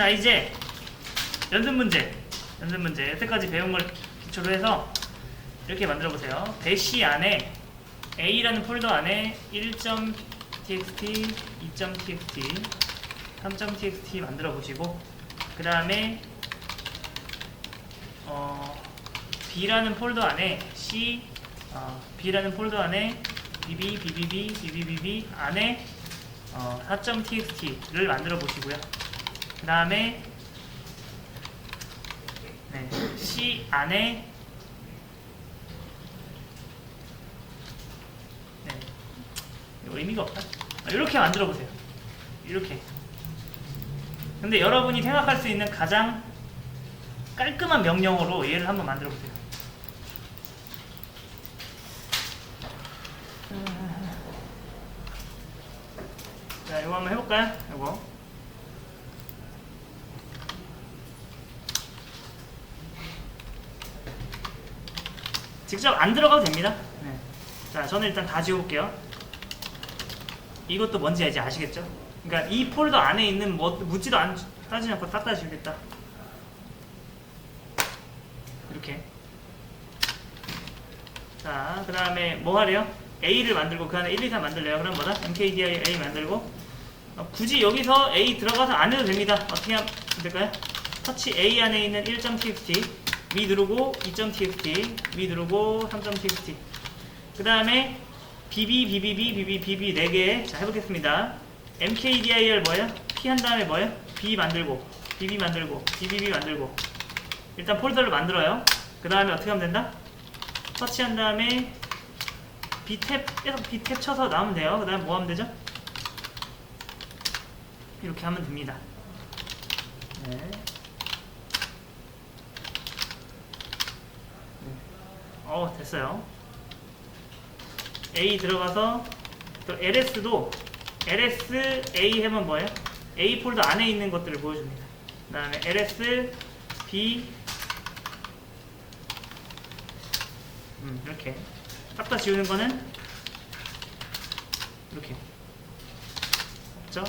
자 이제 연습 문제 연습 문제 여태까지 배운 걸 기초로 해서 이렇게 만들어 보세요 대시 안에 A라는 폴더 안에 1.txt, 2.txt, 3.txt 만들어 보시고 그 다음에 어, B라는 폴더 안에 C, 어, B라는 폴더 안에 BB, BBB, BBBB 안에 어, 4.txt를 만들어 보시고요. 그 다음에 네, C 안에 네, 이거 의미가 없다. 아, 이렇게 만들어 보세요. 이렇게. 근데 여러분이 생각할 수 있는 가장 깔끔한 명령어로 얘를 한번 만들어 보세요. 자, 이거 한번 해볼까요? 이거. 직접 안 들어가도 됩니다. 네. 자, 저는 일단 다 지워볼게요. 이것도 뭔지 이제 아시겠죠? 그러니까 이 폴더 안에 있는 뭐 묻지도 않, 따지지 않고 딱 따지겠다. 이렇게. 자, 그 다음에 뭐 하래요? A를 만들고 그 안에 1, 2, 3 만들래요. 그럼 뭐다? MKDI A 만들고 어, 굳이 여기서 A 들어가서 안 해도 됩니다. 어떻게 하면 될까요? 터치 A 안에 있는 1.txt 위 누르고 2.txt 위 누르고 3.txt 그 다음에 BB, BBB, BB, BB 4개 자 해보겠습니다. MKDIR 뭐예요? P 한 다음에 뭐예요? B 만들고 BB 만들고 BBB 만들고 일단 폴더를 만들어요. 그 다음에 어떻게 하면 된다? 터치한 다음에 B탭 계속 B탭 쳐서 나오면 돼요. 그 다음에 뭐 하면 되죠? 이렇게 하면 됩니다. 네. 어 됐어요. A 들어가서 또 LS도 LS A 해면 뭐예요? A 폴더 안에 있는 것들을 보여줍니다. 그 다음에 LS B 음, 이렇게 싹 다 지우는 거는 이렇게 없죠?